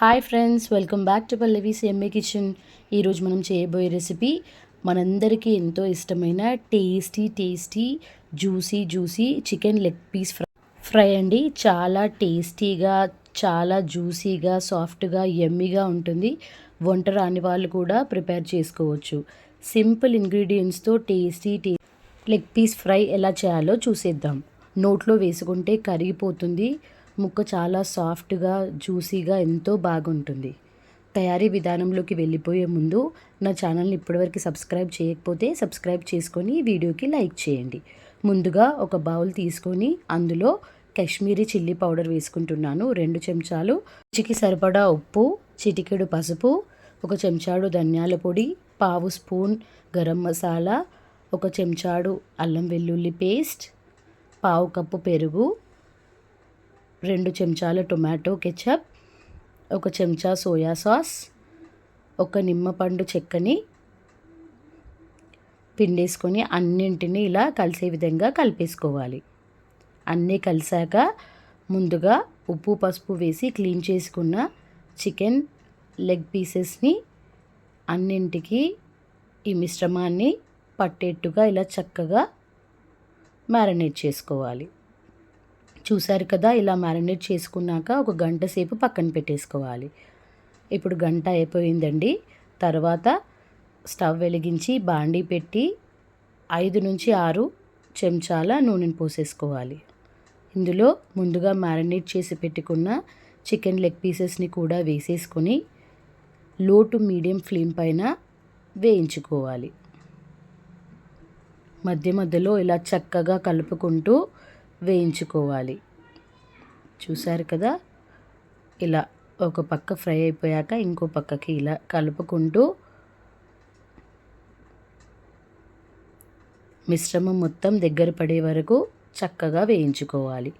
Hi friends welcome back to Pallavi's MA kitchen ఈరోజు మనం చేయబోయే రెసిపీ మనందరికీ ఎంతో ఇష్టమైన tasty tasty juicy juicy chicken leg piece fry fry అండి చాలా టేస్టీగా చాలా జ్యూసీగా సాఫ్ట్గా ఎమ్మీగా ఉంటుంది. వంట రాని వాళ్ళు కూడా ప్రిపేర్ చేసుకోవచ్చు. సింపుల్ ఇంగ్రీడియంట్స్తో టేస్టీ టే లెగ్ పీస్ ఫ్రై ఎలా చేయాలో చూసేద్దాం. నోట్లో వేసుకుంటే కరిగిపోతుంది. ముక్క చాలా సాఫ్ట్గా జ్యూసీగా ఎంతో బాగుంటుంది. తయారీ విధానంలోకి వెళ్ళిపోయే ముందు నా ఛానల్ని ఇప్పటివరకు సబ్స్క్రైబ్ చేయకపోతే సబ్స్క్రైబ్ చేసుకొని వీడియోకి లైక్ చేయండి. ముందుగా ఒక బౌల్ తీసుకొని అందులో కాశ్మీరీ చిల్లీ పౌడర్ వేసుకుంటున్నాను. రెండు చెంచాలు రుచికి సరిపడా ఉప్పు చిటికెడు పసుపు ఒక చెంచాడు ధనియాల పొడి పావు స్పూన్ గరం మసాలా ఒక చెంచాడు అల్లం వెల్లుల్లి పేస్ట్ పావు కప్పు పెరుగు రెండు చెంచాల టొమాటో కెచప్ ఒక చెంచా సోయా సాస్ ఒక నిమ్మపండు చెక్కని పిండేసుకొని అన్నింటినీ ఇలా కలిసే విధంగా కలిపేసుకోవాలి. అన్నీ కలిసాక ముందుగా ఉప్పు పసుపు వేసి క్లీన్ చేసుకున్న చికెన్ లెగ్ పీసెస్ని అన్నింటికి ఈ మిశ్రమాన్ని పట్టేట్టుగా ఇలా చక్కగా మ్యారినేట్ చేసుకోవాలి. చూసారు కదా ఇలా మ్యారినేట్ చేసుకున్నాక ఒక గంట సేపు పక్కన పెట్టేసుకోవాలి. ఇప్పుడు గంట అయిపోయిందండి. తర్వాత స్టవ్ వెలిగించి బాండీ పెట్టి ఐదు నుంచి ఆరు చెంచాల నూనెను పోసేసుకోవాలి. ఇందులో ముందుగా మ్యారినేట్ చేసి పెట్టుకున్న చికెన్ లెగ్ పీసెస్ని కూడా వేసేసుకొని లో టు మీడియం ఫ్లేమ్ పైన వేయించుకోవాలి. మధ్య మధ్యలో ఇలా చక్కగా కలుపుకుంటూ వేయించుకోవాలి. చూసారు కదా? ఇలా ఒక పక్క ఫ్రై అయిపోయాక ఇంకో పక్కకి ఇలా కలుపుకుంటూ మిశ్రమం మొత్తం దగ్గర పడే వరకు చక్కగా వేయించుకోవాలి.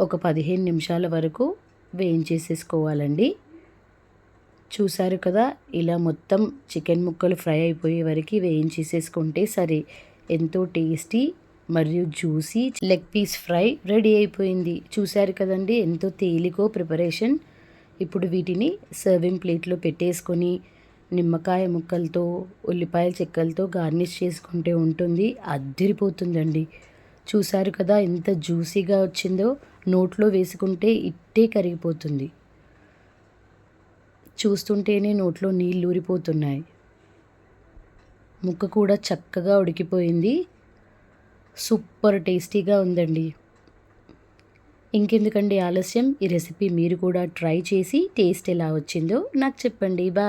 ఒక పదిహేను నిమిషాల వరకు వేయించేసేసుకోవాలండి. చూసారు కదా? ఇలా మొత్తం చికెన్ ముక్కలు ఫ్రై అయిపోయే వరకు వేయించేసేసుకుంటే సరే ఎంతో టేస్టీ మరియు juicy leg piece fry ready అయిపోయింది. చూశారు కదండి ఎంతో తేలికో ప్రిపరేషన్. ఇప్పుడు వీటిని సర్వింగ్ ప్లేట్లో పెట్టేసుకొని నిమ్మకాయ ముక్కలతో ఉల్లిపాయ చెక్కలతో గార్నిష్ చేసుకుంటే ఉంటుంది. అద్దిరిపోతుందండి. చూశారు కదా ఎంత జ్యూసీగా వచ్చిందో. నోట్లో వేసుకుంటే ఇట్టే కరిగిపోతుంది. చూస్తుంటేనే నోట్లో నీళ్ళు ఊరిపోతున్నాయి. ముక్క కూడా చక్కగా ఉడికిపోయింది. సూపర్ టేస్టీగా ఉందండి. ఇంకెందుకండి ఆలస్యం? ఈ రెసిపీ మీరు కూడా ట్రై చేసి టేస్ట్ ఎలా వచ్చిందో నాకు చెప్పండి. బా